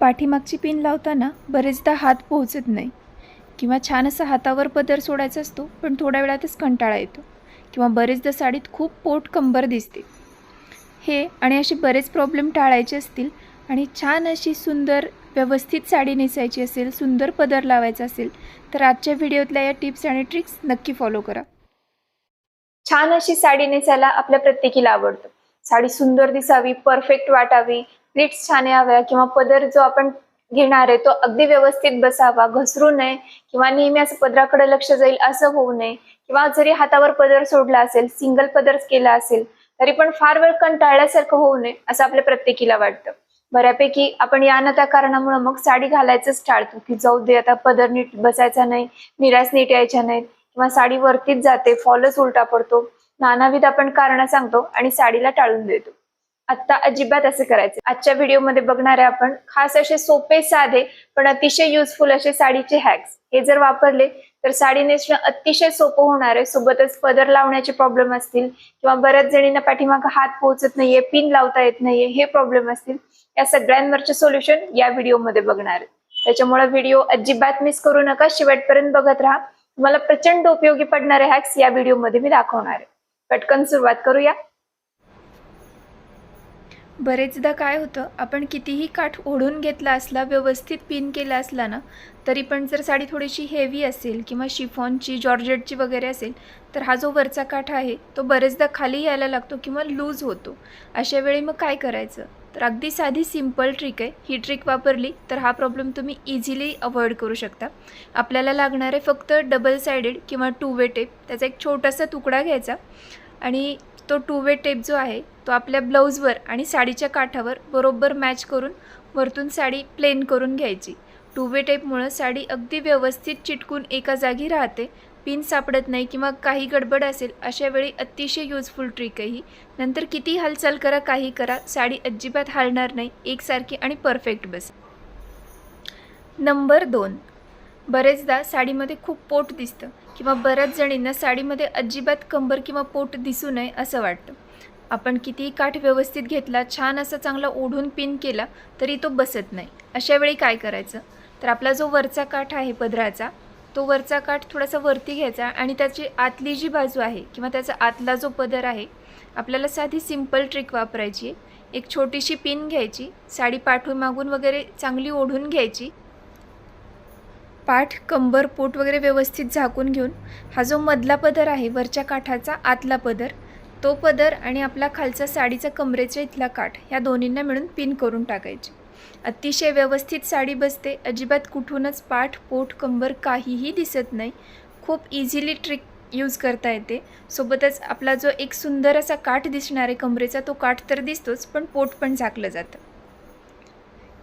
पाठीमागची pin लावताना बरेचदा हात पोहोचत नाही. किंवा छान असा हातावर पदर सोडायचा असतो पण थोड्या वेळातच कंटाळा येतो. किंवा बरेचदा साडीत खूप पोट कंबर दिसते. हे आणि असे बरेच प्रॉब्लेम टाळायचे असतील आणि छान अशी सुंदर व्यवस्थित साडी नेसायची असेल सुंदर पदर लावायचा असेल तर आजच्या व्हिडिओतल्या या टिप्स आणि ट्रिक्स नक्की फॉलो करा. छान अशी साडी नेसायला आपल्या प्रत्येकीला आवडतं. साडी सुंदर दिसावी परफेक्ट वाटावी प्लीट्स छान याव्या किंवा पदर जो आपण घेणार आहे तो अगदी व्यवस्थित बसावा घसरू नये किंवा नेहमी असं पदराकडे लक्ष जाईल असं होऊ नये. किंवा जरी हातावर पदर सोडला असेल सिंगल पदर केला असेल तरी पण फार वेळ कंटाळल्यासारखं होऊ नये असं आपल्या प्रत्येकीला वाटतं. बऱ्यापैकी आपण या ना त्या कारणामुळे मग साडी घालायचंच टाळतो की जाऊ दे आता पदर नीट बसायचा नाही निराश नीट यायच्या नाहीत किंवा साडी वरतीच जाते फॉलच उलटा पडतो. नानाविध आपण कारण सांगतो आणि साडीला टाळून देतो. आता अजिबात असं करायचं. आजच्या व्हिडिओमध्ये बघणारे आपण खास असे सोपे साधे पण अतिशय युजफुल असे साडीचे हॅक्स हे जर वापरले तर साडी नेसणं अतिशय सोपं होणार आहे. सोबतच पदर लावण्याचे प्रॉब्लेम असतील किंवा बऱ्याच जणींना पाठीमागं हात पोहोचत नाहीये पिन लावता येत नाहीये हे प्रॉब्लेम असतील. या सगळ्यांवरचे सोल्युशन या व्हिडिओमध्ये बघणार आहे. त्याच्यामुळे व्हिडिओ अजिबात मिस करू नका. शेवटपर्यंत बघत राहा. तुम्हाला प्रचंड उपयोगी पडणारे हॅक्स या व्हिडिओमध्ये मी दाखवणार आहे. पटकन सुरुवात करूया. बरेचदा काय होतं आपण कितीही काठ ओढून घेतला असला व्यवस्थित पिन केला असला ना तरी पण जर साडी थोडीशी हेवी असेल किंवा शिफॉनची जॉर्जेटची वगैरे असेल तर हा जो वरचा काठ आहे तो बरेचदा खाली यायला लागतो किंवा लूज होतो. अशा वेळी मग काय करायचं? तर अगदी साधी सिंपल ट्रिक आहे. ही ट्रिक वापरली तर हा प्रॉब्लेम तुम्ही इझिली अवॉइड करू शकता. आपल्याला लागणारे फक्त डबल सायडेड किंवा टू वे टेप त्याचा एक छोटासा तुकडा घ्यायचा. आणि तो टू वे टेप जो आहे तो आपल्या ब्लाऊजवर आणि साडीच्या काठावर बरोबर मॅच करून वरतून साडी प्लेन करून घ्यायची. टू वे टेपमुळं साडी अगदी व्यवस्थित चिटकून एका जागी राहते. पिन सापडत नाही किंवा काही गडबड असेल अशा वेळी अतिशय युजफुल ट्रिक आहे ही. नंतर किती हालचाल करा काही करा साडी अजिबात हालणार नाही एकसारखी आणि परफेक्ट बस. नंबर दोन. बरेचदा साडीमध्ये खूप पोट दिसतं. किंवा बऱ्याच जणींना साडीमध्ये अजिबात कंबर किंवा पोट दिसू नये असं वाटतं. आपण कितीही काठ व्यवस्थित घेतला छान असा चांगला ओढून पिन केला तरी तो बसत नाही. अशा वेळी काय करायचं? तर आपला जो वरचा काठ आहे पदराचा तो वरचा काठ थोडासा वरती घ्यायचा आणि त्याची आतली जी बाजू आहे किंवा त्याचा आतला जो पदर आहे आपल्याला साधी सिंपल ट्रिक वापरायची आहे. एक छोटीशी पिन घ्यायची साडी पाठून मागून वगैरे चांगली ओढून घ्यायची पाठ कंबर पोट वगैरे व्यवस्थित झाकून घेऊन हा जो मधला पदर आहे वरच्या काठाचा आतला पदर तो पदर आणि आपला खालचा साडीचा कमरेचा इथला काठ ह्या दोन्हींना मिळून पिन करून टाकायचे. अतिशय व्यवस्थित साडी बसते. अजिबात कुठूनच पाठ पोट कंबर काहीही दिसत नाही. खूप इझिली ट्रिक यूज करता येते. सोबतच आपला जो एक सुंदर असा काठ दिसणार आहे कमरेचा तो काठ तर दिसतोच पण पोट पण झाकलं जातं.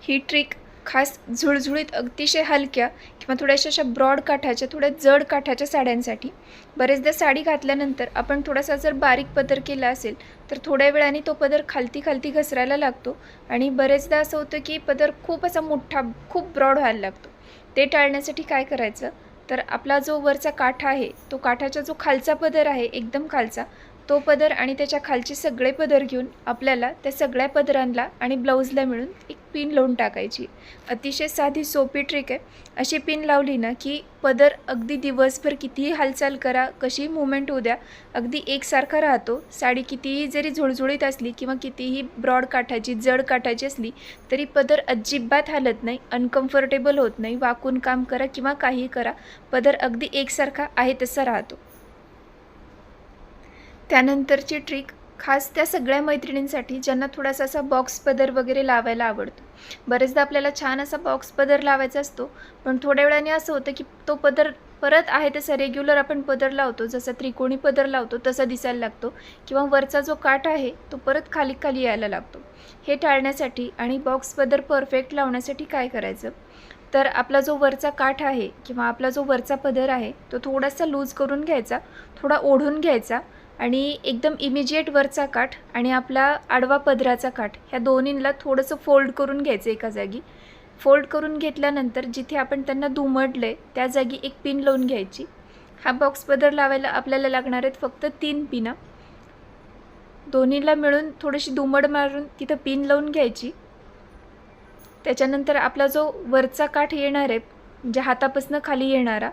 ही ट्रिक खास झुळझुळीत अतिशय हलक्या किंवा थोड्याशा अशा ब्रॉड काठाच्या थोड्या जड काठाच्या साड्यांसाठी. बरेचदा साडी घातल्यानंतर आपण थोडासा जर बारीक पदर केला असेल तर थोड्या वेळाने तो पदर खालती खालती घसरायला लागतो आणि बरेचदा असं होतं की पदर खूप असा मोठा खूप ब्रॉड व्हायला लागतो. ते टाळण्यासाठी काय करायचं? तर आपला जो वरचा काठ आहे तो काठाचा जो खालचा पदर आहे एकदम खालचा तो पदर आणि त्याच्या खालचे सगळे पदर घेऊन आपल्याला त्या सगळ्या पदरांना आणि ब्लाऊजला मिळून एक पिन लावून टाकायची. अतिशय साधी सोपी ट्रिक आहे. अशी पिन लावली ना की पदर अगदी दिवसभर कितीही हालचाल करा कशीही मुवमेंट होऊ द्या अगदी एकसारखा राहतो. साडी कितीही जरी झुळझुळीत असली किंवा कितीही ब्रॉड काठाची जड काठाची असली तरी पदर अजिबात हालत नाही अनकम्फर्टेबल होत नाही. वाकून काम करा किंवा काही करा पदर अगदी एकसारखा आहे तसा राहतो. त्यानंतरची ट्रिक खास त्या सगळ्या मैत्रिणींसाठी ज्यांना थोडासा असा बॉक्स पदर वगैरे लावायला आवडतो. बरेचदा आपल्याला छान असा बॉक्स पदर लावायचा असतो पण थोड्या वेळाने असं होतं की तो पदर परत आहे तसा रेग्युलर आपण पदर लावतो जसा त्रिकोणी पदर लावतो तसा दिसायला लागतो किंवा वरचा जो काठ आहे तो परत खाली खाली यायला लागतो. हे टाळण्यासाठी आणि बॉक्स पदर परफेक्ट लावण्यासाठी काय करायचं? तर आपला जो वरचा काठ आहे किंवा आपला जो वरचा पदर आहे तो थोडासा लूज करून घ्यायचा थोडा ओढून घ्यायचा आणि एकदम इमिजिएट वरचा काठ आणि आपला आडवा पदराचा काठ ह्या दोन्हींना थोडंसं फोल्ड करून घ्यायचं एका जागी. फोल्ड करून घेतल्यानंतर जिथे आपण त्यांना दुमडलं आहे त्या जागी एक पिन लावून घ्यायची. हा बॉक्स पदर लावायला आपल्याला लागणार आहेत फक्त तीन पिनं दोन्हीला मिळून थोडीशी दुमड मारून तिथं पिन लावून घ्यायची. त्याच्यानंतर आपला जो वरचा काठ येणार आहे म्हणजे हातापासनं खाली येणारा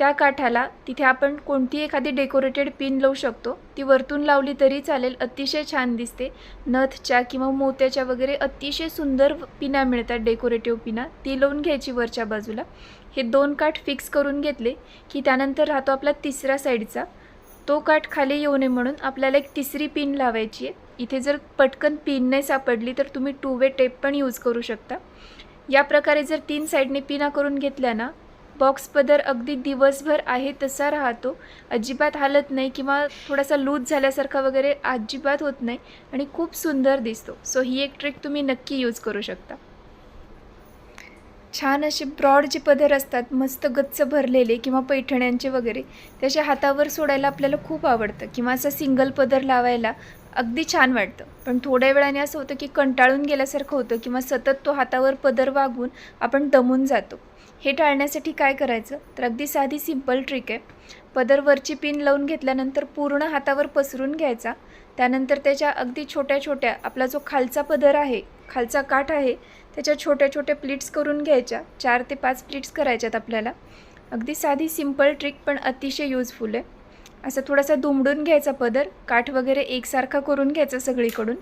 त्या काठाला तिथे आपण कोणती एखादी डेकोरेटेड पिन लावू शकतो. ती वरतून लावली तरी चालेल अतिशय छान दिसते. नथच्या किंवा मोत्याच्या वगैरे अतिशय सुंदर पिना मिळतात डेकोरेटिव्ह पिना. ती लावून घ्यायची वरच्या बाजूला. हे दोन काठ फिक्स करून घेतले की त्यानंतर राहतो आपला तिसऱ्या साईडचा तो काठ खाली येऊ नये म्हणून आपल्याला एक तिसरी पिन लावायची आहे. इथे जर पटकन पिन नाही सापडली तर तुम्ही टू वे टेप पण यूज करू शकता. या प्रकारे जर तीन साईडने पिना करून घेतल्या ना बॉक्स पदर अगदी दिवसभर आहे तसा राहतो. अजिबात हालत नाही किंवा थोडासा लूज झाल्यासारखा वगैरे अजिबात होत नाही आणि खूप सुंदर दिसतो. सो ही एक ट्रिक तुम्ही नक्की यूज करू शकता. छान असे ब्रॉड जे पदर असतात मस्त गच्च भरलेले किंवा पैठण्यांचे वगैरे त्याच्या हातावर सोडायला आपल्याला खूप आवडतं. किंवा असं सिंगल पदर लावायला अगदी छान वाटतं. पण थोड्या वेळाने असं होतं की कंटाळून गेल्यासारखं होतं किंवा सतत तो हातावर पदर वागून आपण दमून जातो. हे टाळण्यासाठी काय करायचं? तर अगदी साधी सिंपल ट्रिक आहे. पदर वरची पिन लावून घेतल्यानंतर पूर्ण हातावर पसरून घ्यायचा. त्यानंतर त्याच्या अगदी छोट्या छोट्या आपला जो खालचा पदर आहे खालचा काठ आहे त्याच्या छोट्या छोट्या प्लीट्स करून घ्यायच्या. चार ते पाच प्लीट्स करायच्यात आपल्याला. अगदी साधी सिंपल ट्रिक पण अतिशय युजफुल आहे. असं थोडासा दुमडून घ्यायचा पदर. काठ वगैरे एकसारखा करून घ्यायचा सगळीकडून.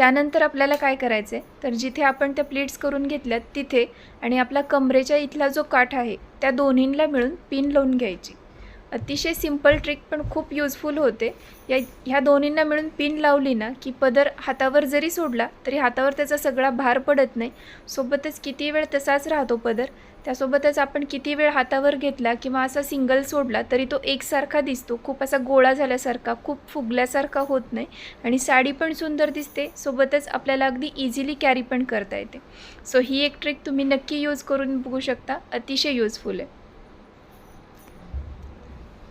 त्यानंतर आपल्याला काय करायचं आहे तर जिथे आपण त्या प्लीट्स करून घेतल्यात तिथे आणि आपला कमरेच्या इथला जो काठ आहे त्या दोन्हींना मिळून पिन लावून घ्यायची. अतिशय सिंपल ट्रिक पण खूप युजफुल होते. या ह्या दोन्हींना मिळून पिन लावली ना की पदर हातावर जरी सोडला तरी हातावर त्याचा सगळा भार पडत नाही. सोबतच किती वेळ तसाच राहतो पदर त्यासोबतच आपण किती वेळ हातावर घेतला किंवा असा सिंगल सोडला तरी तो एकसारखा दिसतो. खूप असा गोळा झाल्यासारखा खूप फुगल्यासारखा होत नाही. आणि साडी पण सुंदर दिसते सोबतच आपल्याला अगदी इझिली कॅरी पण करता येते. सो ही एक ट्रिक तुम्ही नक्की यूज करून बघू शकता. अतिशय युजफुल आहे.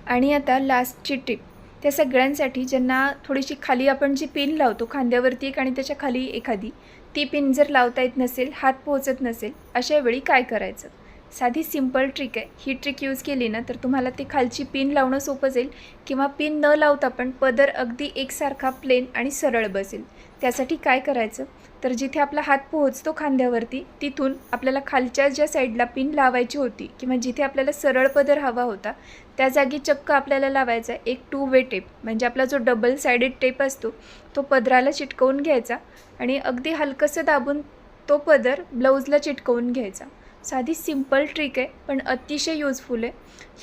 आणि आता लास्टची टिप त्या सगळ्यांसाठी ज्यांना थोडीशी खाली आपण जी पिन लावतो खांद्यावरती एक आणि त्याच्याखाली एखादी ती पिन जर लावता येत नसेल हात पोहोचत नसेल अशा वेळी काय करायचं? साधी सिंपल ट्रिक आहे. ही ट्रिक यूज केली ना तर तुम्हाला ती खालची पिन लावणं सोपं जाईल किंवा पिन न लावता पण पदर अगदी एकसारखा प्लेन आणि सरळ बसेल. त्यासाठी काय करायचं? तर जिथे आपला हात पोहोचतो खांद्यावरती तिथून आपल्याला खालच्या ज्या साईडला पिन लावायची होती किंवा जिथे आपल्याला सरळ पदर हवा होता त्या जागी चक्क आपल्याला लावायचा एक टू वे टेप म्हणजे आपला जो डबल सायडेड टेप असतो तो पदराला चिटकवून घ्यायचा आणि अगदी हलकंसं दाबून तो पदर ब्लाऊजला चिटकवून घ्यायचा. साधी सिंपल ट्रिक आहे पण अतिशय युजफुल आहे.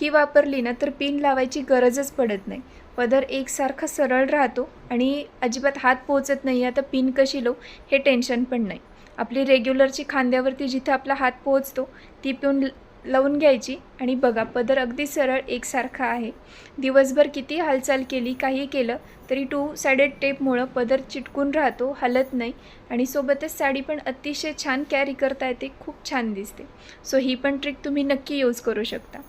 ही वापरली ना तर पिन लावायची गरजच पडत नाही. पदर एकसारखा सरळ राहतो आणि अजिबात हात पोचत नाही आता पिन कशी लावू हे टेन्शन पण नाही. आपली रेग्युलरची खांद्यावरती जिथं आपला हात पोहोचतो ती पिऊन लावून घ्यायची. आणि बघा पदर अगदी सरळ एकसारखा आहे. दिवसभर किती हालचाल केली काही केलं तरी टू सायडेड टेपमुळं पदर चिटकून राहतो हलत नाही. आणि सोबतच साडी पण अतिशय छान कॅरी करता येते खूप छान दिसते. सो ही पण ट्रिक तुम्ही नक्की यूज करू शकता.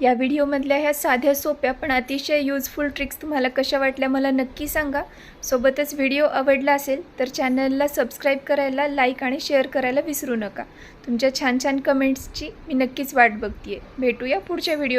या व्हिडिओमधल्या ह्या साध्या सोप्या पण अतिशय यूजफुल ट्रिक्स तुम्हाला कशा वाटल्या मला नक्की सांगा. सोबतच व्हिडिओ आवडला असेल तर चॅनलला सबस्क्राईब करायला लाईक आणि शेअर करायला विसरू नका. तुमच्या छान छान कमेंट्सची मी नक्कीच वाट बघते आहे भेटूया पुढच्या व्हिडिओ